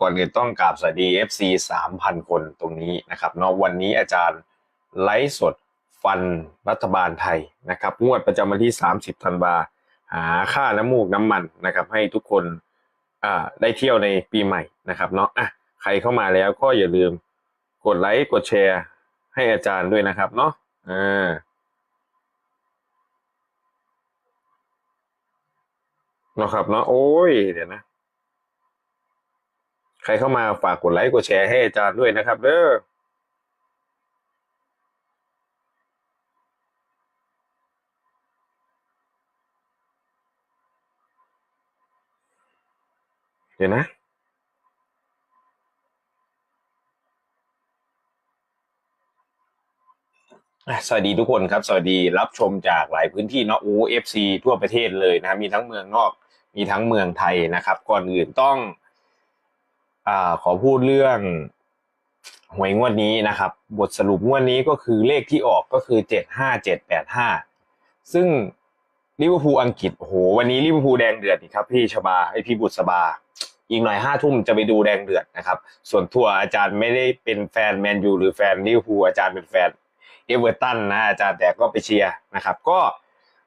ก่อนอื่นต้องกราบสวัสดี FC 3,000 คนตรงนี้นะครับเนาะวันนี้อาจารย์ไลฟ์สดฟันรัฐบาลไทยนะครับงวดประจำวันที่ 30 ธันวาหาค่าน้ำมูกน้ำมันนะครับให้ทุกคนอ่าได้เที่ยวในปีใหม่นะครับเนาะอะใครเข้ามาแล้วก็อย่าลืมกดไลค์กดแชร์ให้อาจารย์ด้วยนะครับเนาะอ่าเนาะครับเนาะโอ้ยเดี๋ยวนะ ครเข้ามาฝากกดไลค์กดแชร์ให้อาจารย์ด้วยนะครับเด้อเดี๋ยวนะ สวัสดีทุกคนครับ สวัสดีรับชมจากหลายพื้นที่เนาะโอเอฟซีทั่วประเทศเลยนะ มีทั้งเมืองนอก มีทั้งเมืองไทยนะครับ ก่อนอื่นต้อง อ่าขอพูดเรื่องหวยงวดนี้นะครับ บทสรุปงวดนี้ก็คือเลขที่ออกก็คือเจ็ดห้าเจ็ดแปดห้าซึ่งลิเวอร์พูลอังกฤษโหวันนี้ลิเวอร์พูลแดงเดือดอีกครับพี่ชบาไอพี่บุตรสบา อีกหน่อยห้าทุ่มจะไปดูแดงเดือดนะครับ ส่วนทัวอาจารย์ไม่ได้เป็นแฟนแมนยูหรือแฟนลิเวอร์พูลอาจารย์เป็นแฟนเอเวอร์ตันนะอาจารย์แต่ก็ไปเชียร์นะครับ ก็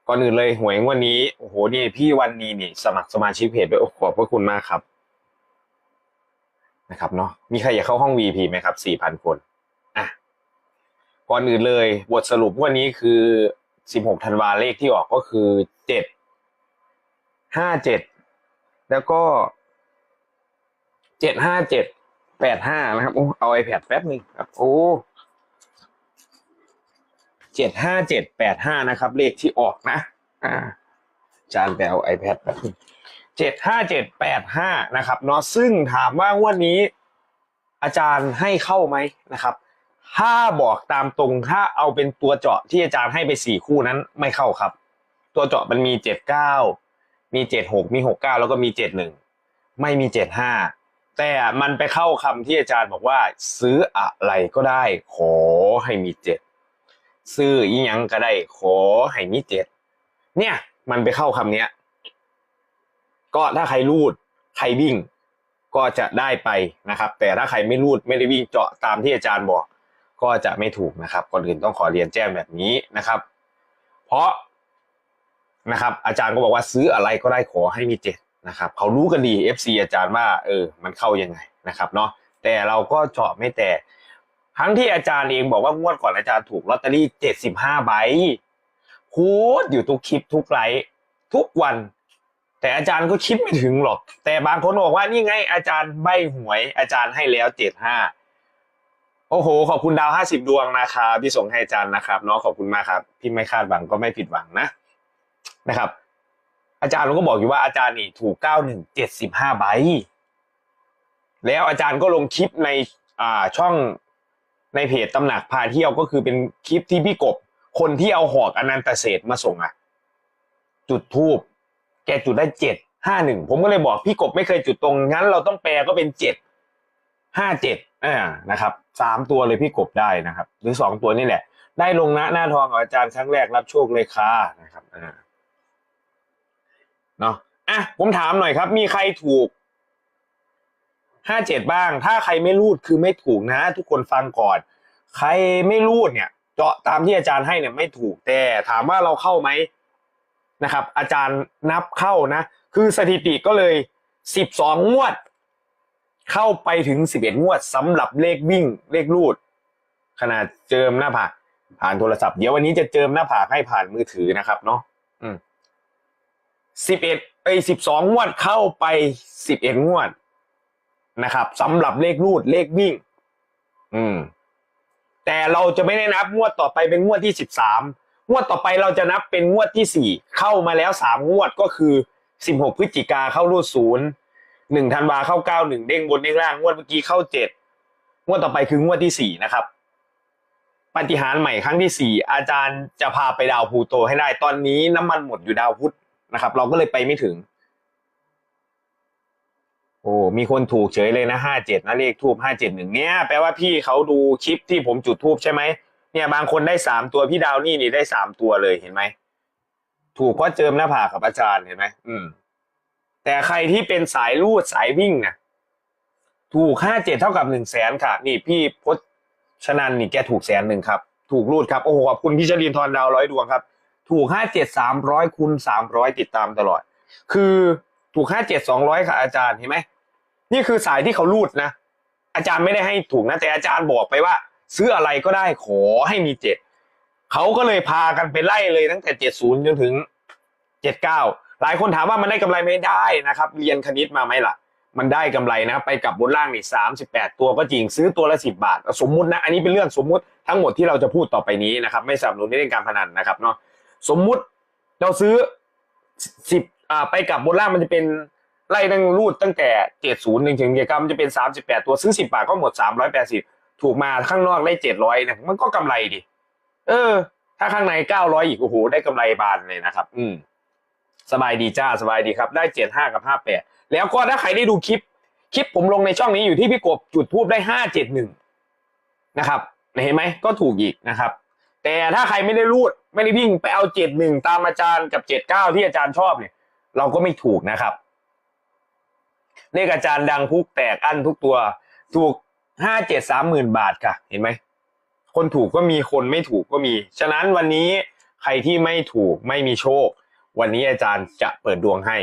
ก่อนอื่นเลยหวยงวดนี้โอ้โหนี่พี่วันนี้นี่สมัครสมาชิกเพจด้วยโอ้ขอบพระคุณมากครับ นะครับเนาะมีใครอยากเข้าห้อง VP ไหมครับ4,000คนอะก่อนอื่นเลยบทสรุปวันนี้คือ16ธันวาเลขที่ออกก็คือ7 57แล้วก็757 85นะครับโอ้เอา iPad แป๊บหนึ่งครับโอ้75785นะครับ เลขที่ออกนะ อ่า จานไปเอา iPad แป๊บนึง เจ็ดห้าเจ็ดแปดห้านะครับเนาะซึ่งถามว่างวดนี้ อาจารย์ให้เข้าไหมนะครับ ถ้าบอกตามตรงถ้าเอาเป็นตัวเจาะที่อาจารย์ให้ไปสี่คู่นั้นไม่เข้าครับ ตัวเจาะมันมีเจ็ดเก้ามีเจ็ดหกมีหกเก้าแล้วก็มีเจ็ดหนึ่งไม่มีเจ็ดห้าแต่มันไปเข้าคำที่อาจารย์บอกว่า ซื้ออะไรก็ได้ ขอให้มีเจ็ดซื้ออีหยังก็ได้ ขอให้มีเจ็ดเนี่ย มันไปเข้าคำเนี้ย ก็ถ้าใครรูดใครวิ่งก็จะได้ไปนะครับ แต่ถ้าใครไม่รูดไม่ได้วิ่งเจาะตามที่อาจารย์บอก ก็จะไม่ถูกนะครับก่อนอื่นต้องขอเรียนแจ้งแบบนี้นะครับ เพราะนะครับ อาจารย์ก็บอกว่าซื้ออะไรก็ได้ขอให้มีเจ็ดนะครับเขารู้กันดี FC อาจารย์ว่า เออ มันเข้ายังไงนะครับเนาะแต่เราก็เจาะไม่แต่ทั้งที่อาจารย์เองบอกว่างวดก่อนอาจารย์ถูกลอตเตอรี่เจ็ดสิบห้าใบพูดอยู่ทุกคลิปทุกไลฟ์ทุกวัน แต่อาจารย์ก็คิดไม่ถึงหรอก แต่บางคนบอกว่านี่ไงอาจารย์ใบหวย อาจารย์ให้แล้วเจ็ดห้าโอ้โห ขอบคุณดาวห้าสิบดวงนะครับที่ส่งให้อาจารย์นะครับเนาะขอบคุณมากครับพี่ไม่คาดหวังก็ไม่ผิดหวังนะนะครับ อาจารย์ก็บอกอยู่ว่าอาจารย์นี่ถูกเก้าหนึ่งเจ็ดสิบห้าใบแล้วอาจารย์ก็ลงคลิปในอ่าช่องในเพจตำหนักพาเที่ยวก็คือเป็นคลิปที่พี่กบ คนที่เอาหอกอนันตเศษมาส่งอะจุดทูบ แกจุดได้เจ็ดห้าหนึ่งผมก็เลยบอกพี่กบไม่เคยจุดตรงงั้นเราต้องแปลก็เป็นเจ็ดห้าเจ็ดอ่านะครับสามตัวเลยพี่กบได้นะครับ หรือสองตัวนี่แหละ ได้ลงนะหน้าทองอาจารย์ครั้งแรกรับโชคเลยค่ะนะครับอ่าเนาะอะผมถามหน่อยครับ มีใครถูกห้าเจ็ดบ้าง ถ้าใครไม่รูดคือไม่ถูกนะ ทุกคนฟังก่อน ใครไม่รูดเนี่ย เจาะตามที่อาจารย์ให้เนี่ยไม่ถูกแต่ถามว่าเราเข้าไหม นะครับ อาจารย์นับเข้านะ คือสถิติก็เลยสิบสองงวด เข้าไปถึงสิบเอ็ดงวดสำหรับเลขวิ่งเลขรูด ขนาดเจิมหน้าผากผ่านโทรศัพท์เดี๋ยววันนี้จะเจิมหน้าผากให้ผ่านมือถือนะครับเนาะอืมสิบเอ็ดไอสิบสองงวดเข้าไปสิบเอ็ดงวดนะครับสำหรับเลขรูดเลขวิ่ง อืม แต่เราจะไม่ได้นับงวดต่อไปเป็นงวดที่สิบสาม งวดต่อไปเราจะนับเป็นงวดที่สี่เข้ามาแล้วสามงวดก็คือสิบหกพฤศจิกาเข้ารูดศูนย์หนึ่งธันวาเข้าเก้าหนึ่งเด้งบนเด้งล่างงวดเมื่อกี้เข้าเจ็ดงวดต่อไปคืองวดที่สี่นะครับปฏิหารใหม่ครั้งที่สี่อาจารย์จะพาไปดาวพูโตให้ได้ ตอนนี้น้ำมันหมดอยู่ดาวพุธนะครับ เราก็เลยไปไม่ถึง โอ้มีคนถูกเฉยเลยนะห้าเจ็ดนะเลขทูบห้าเจ็ดหนึ่งเนี่ยแปลว่าพี่เขาดูคลิปที่ผมจุดทูบใช่ไหม เนี่ยบางคนได้สามตัวพี่ดาวนี่นี่ได้สามตัวเลยเห็นไหมถูกเพราะเจิมหน้าผากกับอาจารย์เห็นไหมอืม แต่ใครที่เป็นสายลูดสายวิ่งเนี่ยถูกห้าเจ็ดเท่ากับหนึ่งแสนค่ะ นี่พี่พชนันนี่แกถูกแสนหนึ่งครับ ถูกรูดครับโอ้โหขอบคุณพี่ชลินทร์ดาวร้อยดวงครับ ถูกห้าเจ็ดสามร้อยคูณสามร้อยติดตามตลอด คือถูกห้าเจ็ดสองร้อยค่ะอาจารย์เห็นไหมนี่คือสายที่เขารูดนะอาจารย์ไม่ได้ให้ถูกนะแต่อาจารย์บอกไปว่า ซื้ออะไรก็ได้ขอให้มีเจ็ดเขาก็เลยพากันไปไล่เลยตั้งแต่เจ็ดศูนย์จนถึงเจ็ดเก้าหลายคนถามว่ามันได้กำไรไม่ได้นะครับ เรียนคณิตมาไหมล่ะ มันได้กำไรนะ ไปกับบนล่างนี่สามสิบแปดตัวก็จริงซื้อตัวละสิบบาท สมมุตินะ อันนี้เป็นเรื่องสมมุติทั้งหมดที่เราจะพูดต่อไปนี้นะครับ ไม่สนับสนุนในเรื่องการพนันนะครับเนาะสมมุติเราซื้อสิบอ่าไปกับบนล่างมันจะเป็นไล่ตั้งรูดตั้งแต่เจ็ดศูนย์ถึงถึงเกียรกรรมจะเป็นสามสิบแปดตัวซื้อสิบาทก็หมดสามร้อยแปดสิบ ถูกมาข้างนอกได้เจ็ดร้อยเนี่ยมันก็กำไรดิเออ ถ้าข้างในเก้าร้อยอีกโอ้โหได้กำไรบานเลยนะครับ อืม สบายดีจ้าสบายดีครับ ได้เจ็ดห้ากับห้าแปดแล้วก็ถ้าใครได้ดูคลิป คลิปผมลงในช่องนี้อยู่ที่พี่กบจุดทูบได้ห้าเจ็ดหนึ่งนะครับเห็นไหมก็ถูกอีกนะครับ แต่ถ้าใครไม่ได้รูด ไม่ได้วิ่งไปเอาเจ็ดหนึ่งตามอาจารย์กับเจ็ดเก้าที่อาจารย์ชอบเนี่ย เราก็ไม่ถูกนะครับเลขอาจารย์ดังพุกแตกอั้นทุกตัว ถูก ห้าเจ็ดสามหมื่นบาทค่ะ เห็นไหม คนถูกก็มีคนไม่ถูกก็มี ฉะนั้นวันนี้ใครที่ไม่ถูกไม่มีโชค วันนี้อาจารย์จะเปิดดวงให้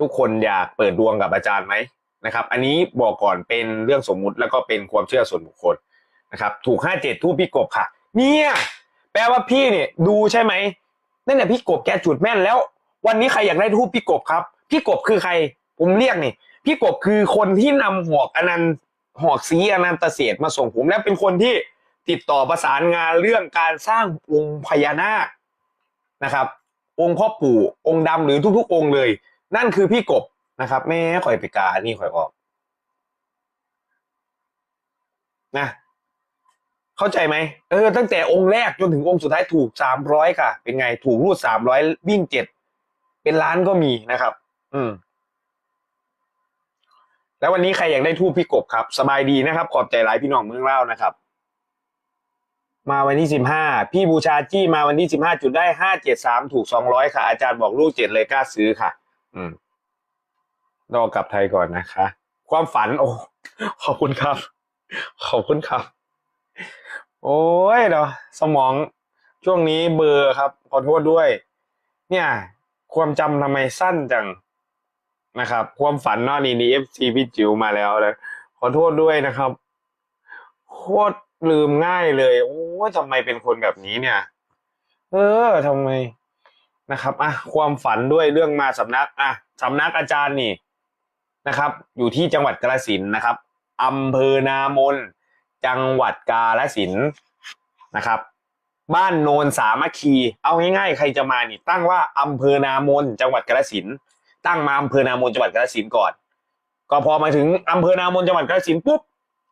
ทุกคนอยากเปิดดวงกับอาจารย์ไหมนะครับ อันนี้บอกก่อนเป็นเรื่องสมมุติแล้วก็เป็นความเชื่อส่วนบุคคลนะครับ ถูกห้าเจ็ดทูบพี่กบค่ะ เนี่ยแปลว่าพี่เนี่ยดูใช่ไหมนั่นแหละพี่กบแกจุดแม่นแล้ว วันนี้ใครอยากได้ทูบพี่กบครับ พี่กบคือใคร ผมเรียกนี่ พี่กบคือคนที่นำหอกอนันต์ หอกสีอนันตเศษมาส่งผม และเป็นคนที่ติดต่อประสานงานเรื่องการสร้างองค์พญานาคนะครับ องค์พ่อปู่องค์ดำหรือทุกๆ องค์เลย นั่นคือพี่กบนะครับแม่ข่อยไปกานี่ข่อยออกนะเข้าใจไหมเออตั้งแต่องค์แรกจนถึงองค์สุดท้ายถูกสามร้อยค่ะ เป็นไงถูกรูดสามร้อยวิ่งเจ็ดเป็นล้านก็มีนะครับ อืม แล้ววันนี้ใครอยากได้ทูบพี่กบครับ สบายดีนะครับ ขอบใจหลายพี่น้องเมืองเล่านะครับ มาวันที่สิบห้าพี่บูชาจี้มาวันที่สิบห้าจุดได้ห้าเจ็ดสามถูกสองร้อยค่ะ อาจารย์บอกลูกเจ็ดเลยกล้าซื้อค่ะ อืมรอกลับไทยก่อนนะคะ ความฝัน โอ้ขอบคุณครับ ขอบคุณครับ โอ้ยเนาะสมองช่วงนี้เบอร์ครับ ขอโทษด้วย เนี่ย ความจำทำไมสั้นจัง นะครับความฝันนอะนี่นี่เอฟซีพี่จิ๋วมาแล้วเลยขอโทษด้วยนะครับ โคตรลืมง่ายเลย โอ้ยทำไมเป็นคนแบบนี้เนี่ย เออทำไมนะครับอะความฝันด้วยเรื่องมาสำนักอะสำนักอาจารย์นี่นะครับ อยู่ที่จังหวัดกาฬสินนะครับอำเภอนามน จังหวัดกาฬสินนะครับ บ้านโนนสามัคคี เอาง่ายๆใครจะมานี่ ตั้งว่าอำเภอนามน จังหวัดกาฬสิน ตั้งมาอำเภอนามนจังหวัดกาฬสินธุ์ก่อน ก็พอมาถึงอำเภอนามนจังหวัดกาฬสินธุ์ปุ๊บ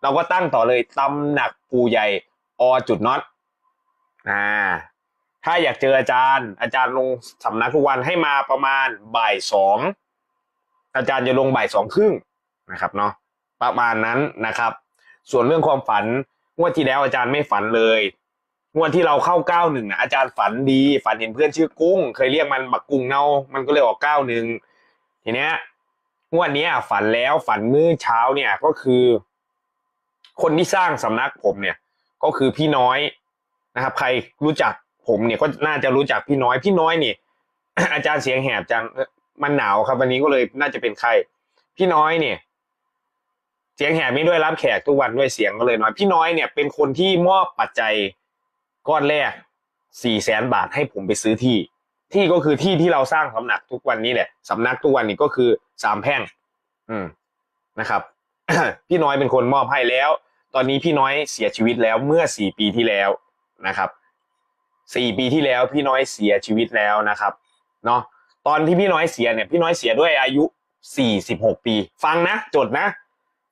เราก็ตั้งต่อเลยตำหนักปูใหญ่อจุดน็อตอ่าถ้าอยากเจออาจารย์ อาจารย์ลงสำนักทุกวันให้มาประมาณบ่ายสองอาจารย์จะลงบ่ายสองครึ่งนะครับเนาะประมาณนั้นนะครับ ส่วนเรื่องความฝันงวดที่แล้วอาจารย์ไม่ฝันเลยงวดที่เราเข้าเก้าหนึ่งนะอาจารย์ฝันดี ฝันเห็นเพื่อนชื่อกุ้ง เคยเรียกมันบักกุ้งเนามันก็เลยออกเก้าหนึ่ง ทีเนี้ยงวดเนี้ฝันแล้วฝันมื้อเช้าเนี่ยก็คือ คนที่สร้างสำนักผมเนี่ย ก็คือพี่น้อยนะครับ ใครรู้จักผมเนี่ยก็น่าจะรู้จักพี่น้อยพี่น้อยนี่อาจารย์เสียงแหบจังมันหนาวครับ วันนี้ก็เลยน่าจะเป็นไข้พี่น้อยเนี่ย เสียงแหบไม่ด้วยรับแขกทุกวันด้วยเสียงก็เลยน้อย พี่น้อยเนี่ยเป็นคนที่มอบปัจจัยก้อนแรกสี่แสนบาทให้ผมไปซื้อที่ ที่ก็คือที่ที่เราสร้างสำนักทุกวันนี้แหละสำนักทุกวันนี้ก็คือสามแพ่ง อืมนะครับพี่น้อยเป็นคนมอบให้แล้ว ตอนนี้พี่น้อยเสียชีวิตแล้วเมื่อสี่ปีที่แล้วนะครับสี่ปีที่แล้วพี่น้อยเสียชีวิตแล้วนะครับเนาะตอนที่พี่น้อยเสียเนี่ย พี่น้อยเสียด้วยอายุสี่สิบหกปี ฟังนะจดนะ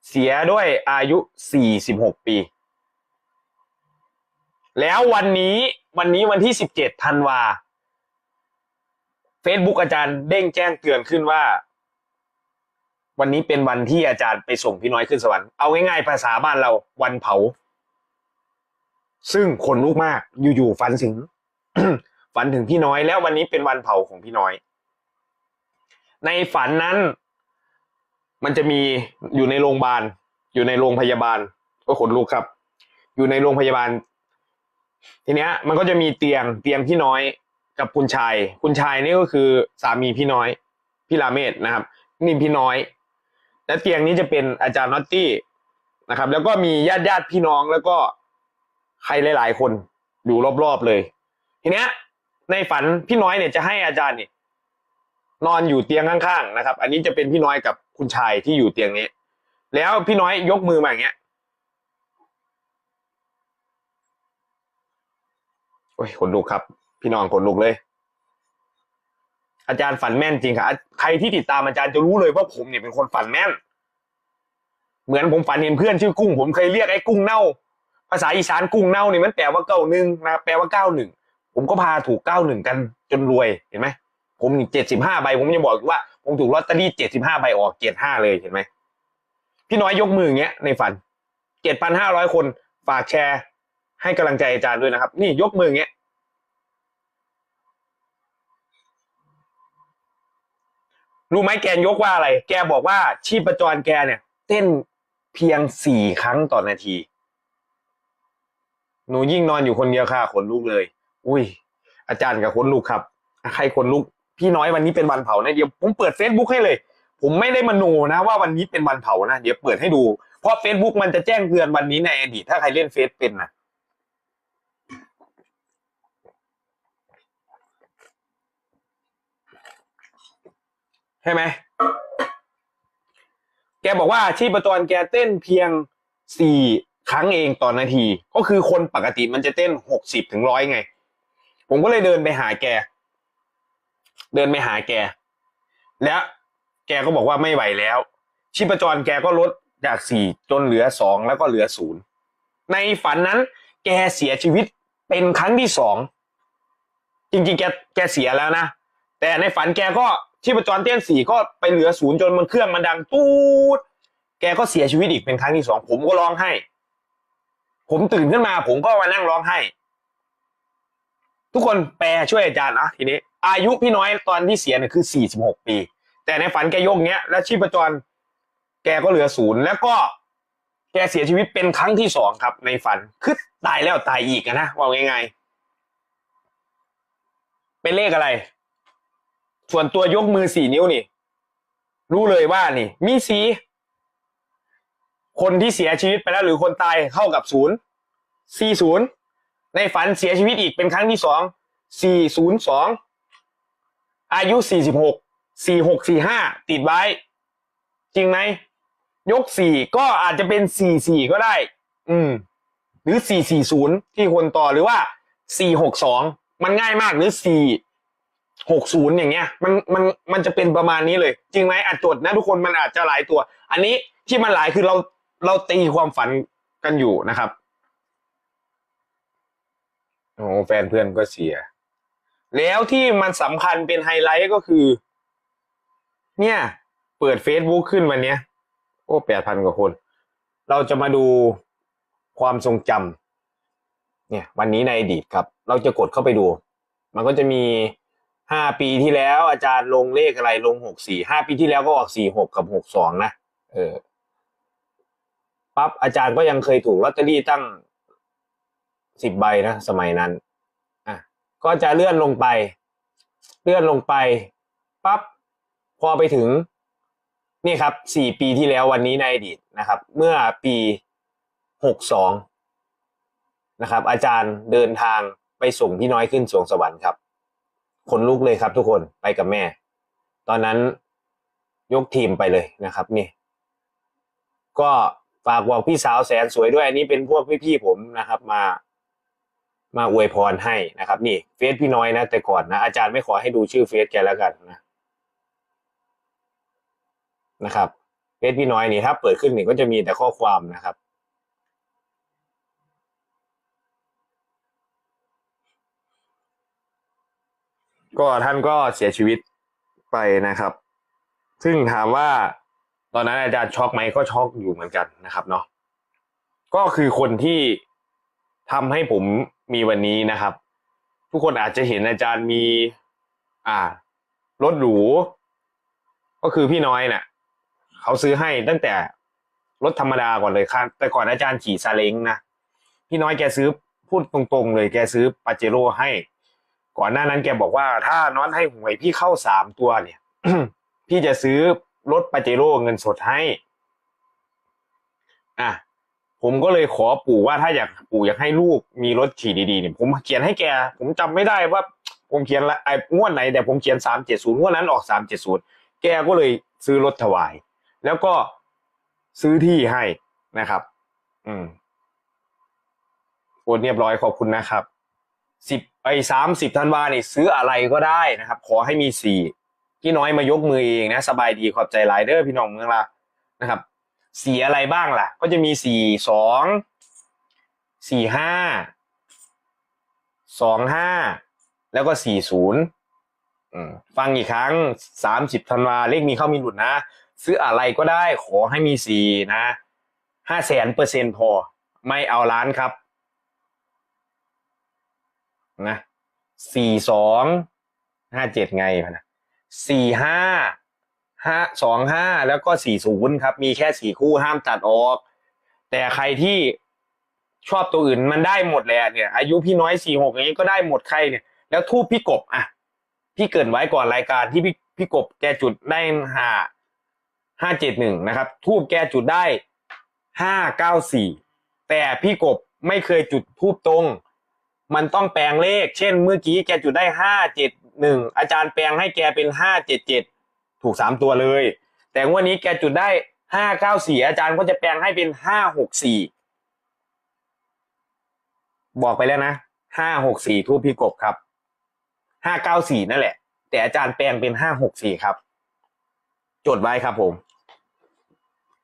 เสียด้วยอายุสี่สิบหกปี แล้ววันนี้วันนี้วันที่สิบเจ็ดธันวา Facebook อาจารย์เด้งแจ้งเตือนขึ้นว่า วันนี้เป็นวันที่อาจารย์ไปส่งพี่น้อยขึ้นสวรรค์เอาง่ายๆภาษาบ้านเราวันเผา ซึ่งคนลุกมากอยู่ๆฝันถึงฝันถึงพี่น้อยแล้ววันนี้เป็นวันเผาของพี่น้อย ในฝันนั้น มันจะมีอยู่ในโรงพยาบาล อยู่ในโรงพยาบาลก็ขนลุกครับ อยู่ในโรงพยาบาล ทีเนี้ย มันก็จะมีเตียงเตียงพี่น้อย กับคุณชาย คุณชายนี่ก็คือสามีพี่น้อยพี่ราเมศนะครับ นี่พี่น้อย และเตียงนี้จะเป็นอาจารย์น็อตตี้นะครับ แล้วก็มีญาติญาติพี่น้องแล้วก็ใครหลาย ๆ คนอยู่รอบๆเลย ทีเนี้ย ในฝันพี่น้อยเนี่ยจะให้อาจารย์เนี่ยนอนอยู่เตียงข้างๆนะครับ อันนี้จะเป็นพี่น้อยกับคุณชายที่อยู่เตียงนี้ แล้วพี่น้อยยกมือมาอย่างเงี้ยโอ้ยขนลุกครับ พี่น้องขนลุกเลย อาจารย์ฝันแม่นจริงครับใครที่ติดตามอาจารย์จะรู้เลยว่าผมเนี่ยเป็นคนฝันแม่น เหมือนผมฝันเห็นเพื่อนชื่อกุ้ง ผมเคยเรียกไอ้กุ้งเน่า ภาษาอีสานกุ้งเน่าเนี่ยมันแปลว่าเก้าหนึ่งนะแปลว่าเก้าหนึ่งผมก็พาถูกเก้าหนึ่งกันจนรวยเห็นไหมผมเจ็ดสิบห้าใบ ผมยังบอกว่า ผมถูกลอตเตอรี่เจ็ดสิบห้าใบออกเจ็ดห้าเลยเห็นไหมพี่น้อยยกมืออย่างเงี้ยในฝันเจ็ดพันห้าร้อยคนฝากแชร์ให้กำลังใจอาจารย์ด้วยนะครับ นี่ยกมืออย่างเงี้ย รู้ไหมแกยกว่าอะไร แกบอกว่าชีพจรแกเนี่ย เต้นเพียงสี่ครั้งต่อนาที หนูยิ่งนอนอยู่คนเดียวค่ะขนลุกเลย อุ้ย อาจารย์กับขนลุกครับ ใครขนลุก พี่น้อยวันนี้เป็นวันเผานะเดี๋ยวผมเปิด Facebook ให้เลย ผมไม่ได้มโนนะว่าวันนี้เป็นวันเผานะเดี๋ยวเปิดให้ดู เพราะ Facebook มันจะแจ้งเตือนวันนี้ในอดีตถ้าใครเล่นเฟซเป็นนะ ใช่ไหมแกบอกว่าชีพจรแกเต้นเพียงสี่ครั้งเองต่อนนาที ก็คือคนปกติมันจะเต้นหกสิบถึงร้อยไง ผมก็เลยเดินไปหาแก เดินไปหาแก แล้วแกก็บอกว่าไม่ไหวแล้ว ชีพจรแกก็ลดจากสี่จนเหลือสองแล้วก็เหลือศูนย์ในฝันนั้น แกเสียชีวิตเป็นครั้งที่สองจริงๆแกแกเสียแล้วนะ แต่ในฝันแกก็ ชีพจรเต้นสี่ก็ไปเหลือศูนย์จนมันเครื่องมันดังตูดแกก็เสียชีวิตอีกเป็นครั้งที่สองผมก็ร้องไห้ ผมตื่นขึ้นมา ผมก็มานั่งร้องไห้ ทุกคนแปลช่วยอาจารย์นะทีนี้ อายุพี่น้อยตอนที่เสียเนี่ยคือสี่สิบหกปี แต่ในฝันแกโยกเนี้ย แล้วชีพจร แกก็เหลือศูนย์แล้วก็แกเสียชีวิตเป็นครั้งที่สองครับ ในฝันคือตายแล้วตายอีกนะว่าไง่ายๆเป็นเลขอะไร ส่วนตัวยกมือสี่นิ้วนี่ รู้เลยว่านี่ มีสีคนที่เสียชีวิตไปแล้วหรือคนตายเข้ากับศูนย์สี่ศูนย์ในฝันเสียชีวิตอีกเป็นครั้งที่สองสี่ศูนย์สองอายุสี่สิบหกสี่หกสี่ห้าติดไว้ จริงไหมยกสี่ก็อาจจะเป็นสี่สี่ก็ได้ อืม หรือสี่สี่ศูนย์ที่คนต่อหรือว่าสี่หกสองมันง่ายมากหรือสี่ หกศูนย์อย่างเงี้ยมันมันมันจะเป็นประมาณนี้เลย จริงไหมอาจจดนะทุกคนมันอาจจะหลายตัว อันนี้ที่มันหลายคือเราเราตีความฝันกันอยู่นะครับโอ้แฟนเพื่อนก็เสีย แล้วที่มันสำคัญเป็นไฮไลท์ก็คือ เนี่ย เปิด Facebook ขึ้นวันนี้โอ้แปดพันกว่าคน เราจะมาดูความทรงจำเนี่ย วันนี้ในอดีตครับ เราจะกดเข้าไปดู มันก็จะมี ห้าปีที่แล้วอาจารย์ลงเลขอะไรลงหกสี่ห้าปีที่แล้วก็ออกสี่หกกับหกสองนะเออปั๊บอาจารย์ก็ยังเคยถูกลอตเตอรี่ตั้งสิบใบนะสมัยนั้นอะก็จะเลื่อนลงไป เลื่อนลงไปปั๊บพอไปถึงนี่ครับสี่ปีที่แล้ววันนี้ในอดีตนะครับ เมื่อปีหกสองนะครับ อาจารย์เดินทางไปส่งพี่น้อยขึ้นสวงสวรรค์ครับ ขนลุกเลยครับทุกคนไปกับแม่ ตอนนั้นยกทีมไปเลยนะครับ นี่ ก็ฝากบอกพี่สาวแสนสวยด้วย อันนี้เป็นพวกพี่ๆผมนะครับ มามาอวยพรให้นะครับ นี่เฟซพี่น้อยนะ แต่ก่อนนะ อาจารย์ไม่ขอให้ดูชื่อเฟซแกแล้วกันนะนะครับเฟซพี่น้อยนี่ถ้าเปิดขึ้นนี่ก็จะมีแต่ข้อความนะครับ ก็ท่านก็เสียชีวิตไปนะครับ ซึ่งถามว่าตอนนั้นอาจารย์ช็อกไหมก็ช็อกอยู่เหมือนกันนะครับเนาะก็คือคนที่ทำให้ผมมีวันนี้นะครับ ทุกคนอาจจะเห็นอาจารย์มี อ่ารถหรูก็คือพี่น้อยเนะ่ะเขาซื้อให้ตั้งแต่รถธรรมดาก่อนเลยครับแต่ก่อนอาจารย์ขี่ซาเล้งนะพี่น้อยแกซื้อพูดตรงๆเลยแกซื้อปาเจโร่ให้ ก่อนหน้านั้นแกบอกว่าถ้าน้อนให้หวยพี่เข้าสามตัวเนี่ย พี่จะซื้อรถปาเจโร่เงินสดให้ อะผมก็เลยขอปู่ว่าถ้าอยากปู่อยากให้ลูกมีรถขี่ดีๆเนี่ยผมเขียนให้แก ผมจำไม่ได้ว่า ผมเขียนละไอ้งวดไหนแต่ผมเขียนสามเจ็ดศูนย์งวดนั้นออกสามเจ็ดศูนย์แกก็เลยซื้อรถถวาย แล้วก็ซื้อที่ให้นะครับ อืมโอนเรียบร้อยขอบคุณนะครับสิบ สามสิบธันวาเนี่ยซื้ออะไรก็ได้นะครับ ขอให้มีสี่พี่น้อยมายกมือเองนะสบายดีขอบใจหลายเด้อพี่น้องเมืองละนะครับสีอะไรบ้างล่ะ ก็จะมีสี่สองสี่ห้าสองห้าแล้วก็สี่ศูนย์ฟังอีกครั้งสามสิบธันวาเลขมีเข้ามีหลุดนะ ซื้ออะไรก็ได้ขอให้มีสี่นะห้าแสนเปอร์เซ็นพอ ไม่เอาล้านครับ นะสี่สองห้าเจ็ดไงพนะสี่ห้าห้าสองห้าแล้วก็สี่ศูนย์ครับ มีแค่สี่คู่ห้ามตัดออก แต่ใครที่ชอบตัวอื่นมันได้หมดเลยอะเนี่ย อายุพี่น้อยสี่หกอย่างนี้ก็ได้หมดใครเนี่ย แล้วทูบพี่กบอะพี่เกินไว้ก่อนรายการที่พี่พี่กบแกจุดได้ห้าห้าเจ็ดหนึ่งนะครับ ทูบแกจุดได้ห้าเก้าสี่แต่พี่กบไม่เคยจุดทูบตรง มันต้องแปลงเลข เช่น เมื่อกี้แกจุดได้ห้าเจ็ดหนึ่งอาจารย์แปลงให้แกเป็นห้าเจ็ดเจ็ดถูกสามตัวเลย แต่วันนี้แกจุดได้ห้าเก้าสี่อาจารย์ก็จะแปลงให้เป็นห้าหกสี่บอกไปแล้วนะห้าหกสี่ทูพี่กบครับห้าเก้าสี่นั่นแหละ แต่อาจารย์แปลงเป็นห้าหกสี่ครับ จดไว้ครับผม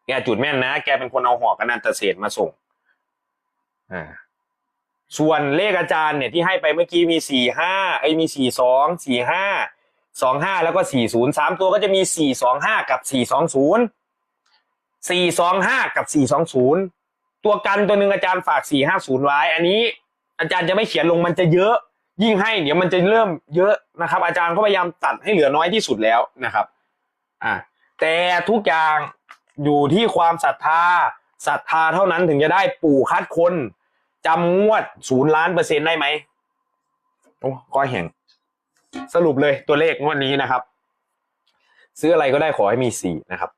แกจุดแม่นนะ แกเป็นคนเอาหอกอนันตเศษมาส่ง อ่า ส่วนเลขอาจารย์เนี่ยที่ให้ไปเมื่อกี้มีสี่ห้าไอ้มีสี่สองสี่ห้าสองห้าแล้วก็สี่ศูนย์สามตัวก็จะมีสี่สองห้ากับสี่สองศูนย์สี่สองห้ากับสี่สองศูนย์ตัวกันตัวหนึ่งอาจารย์ฝากสี่ห้าศูนย์ไว้ อันนี้ อาจารย์จะไม่เขียนลงมันจะเยอะ ยิ่งให้เดี๋ยวมันจะเริ่มเยอะนะครับ อาจารย์ก็พยายามตัดให้เหลือน้อยที่สุดแล้วนะครับอ่าแต่ทุกอย่างอยู่ที่ความศรัทธาศรัทธาเท่านั้นถึงจะได้ปู่คัดคน จำงวดศูนย์ล้านเปอร์เซ็นต์ได้ไหมโอ้ก้อยแห่ง สรุปเลยตัวเลขงวดนี้นะครับ ซื้ออะไรก็ได้ขอให้มีสี่นะครับ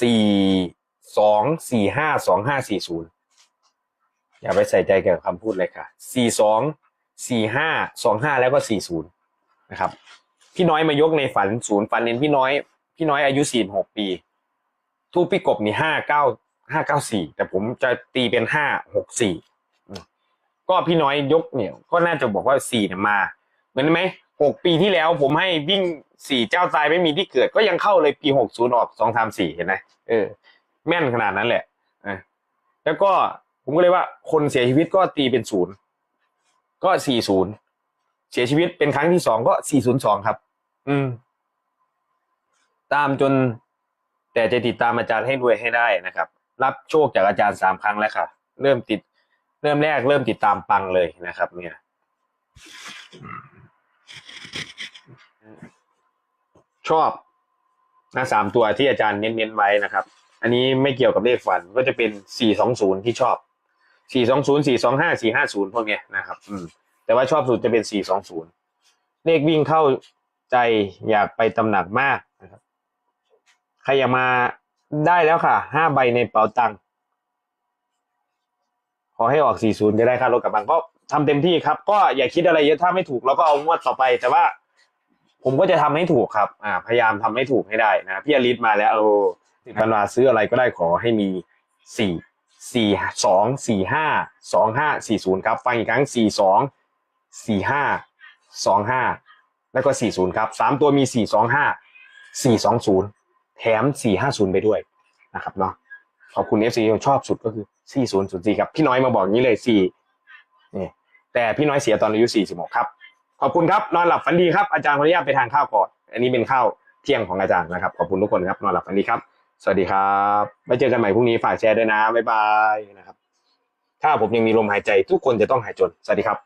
สี่สองสี่ห้าสองห้าสี่ศูนย์อย่าไปใส่ใจกับคำพูดเลยค่ะสี่สองสี่ห้าสองห้าแล้วก็สี่ศูนย์นะครับ พี่น้อยมายกในฝันศูนย์ฝันเน้นพี่น้อย พี่น้อยอายุสี่หกปี ทูปพี่กบนี่ห้าเก้า ห้าเก้าสี่แต่ผมจะตีเป็นห้าหกสี่ก็พี่น้อยยกเนี่ย ก็น่าจะบอกว่าสี่เนี่ยมาเหมือนไหมหกปีที่แล้วผมให้วิ่งสี่เจ้าตายไม่มีที่เกิด ก็ยังเข้าเลยปีหกศูนย์ออกสองสามสี่เห็นไหมเออ แม่นขนาดนั้นแหละอะแล้วก็ผมก็เลยว่าคนเสียชีวิตก็ตีเป็นศูนย์ก็สี่ศูนย์เสียชีวิตเป็นครั้งที่สองก็สี่ศูนย์สองครับ อืม ตามจนแต่จะติดตามอาจารย์ให้รวยให้ได้นะครับ รับโชคจากอาจารย์สามครั้งแล้วค่ะ เริ่มติด เริ่มแรกเริ่มติดตามปังเลยนะครับ เนี่ยชอบนะสามตัวที่อาจารย์เน้นๆไว้นะครับ อันนี้ไม่เกี่ยวกับเลขฝันก็จะเป็นสี่สองศูนย์ที่ชอบสี่สองศูนย์สี่สองห้าสี่ห้าศูนย์พวกเนี้ยนะครับ อืม แต่ว่าชอบสุดจะเป็นสี่สองศูนย์เลขวิ่งเข้าใจอยากไปตำหนักมากนะครับ ใครอยากมา ได้แล้วค่ะ ห้าใบในเป๋าตังค์ขอให้ออกสี่ศูนย์จะได้ค่ารถกลับบ้านก็ทำเต็มที่ครับ ก็อย่าคิดอะไรเยอะถ้าไม่ถูกเราก็เอางวดต่อไป แต่ว่า ผมก็จะทำให้ถูกครับ อ่า พยายามทำให้ถูกให้ได้นะพี่อลิศมาแล้วเออพันวาซื้ออะไรก็ได้ขอให้มีสี่สี่สองสี่ห้าสองห้าสี่ศูนย์ครับ ฟังอีกครั้งสี่สองสี่ห้าสองห้าแล้วก็สี่ศูนย์ครับสามตัวมีสี่สองห้าสี่สองศูนย์ แถมสี่ห้าศูนย์ไปด้วยนะครับเนาะขอบคุณเอฟซีชอบสุดก็คือสี่ศูนย์ศูนย์สี่ครับ พี่น้อยมาบอกงี้เลยสี่นี่ แต่พี่น้อยเสียตอนอายุสี่สิบหกครับ ขอบคุณครับ นอนหลับฝันดีครับ อาจารย์ขออนุญาตไปทานข้าวก่อน อันนี้เป็นข้าวเที่ยงของอาจารย์นะครับ ขอบคุณทุกคนครับ นอนหลับฝันดีครับ สวัสดีครับ ไว้เจอกันใหม่พรุ่งนี้ ฝากแชร์ด้วยนะ บ๊ายบายนะครับ ถ้าผมยังมีลมหายใจทุกคนจะต้องหายจน สวัสดีครับ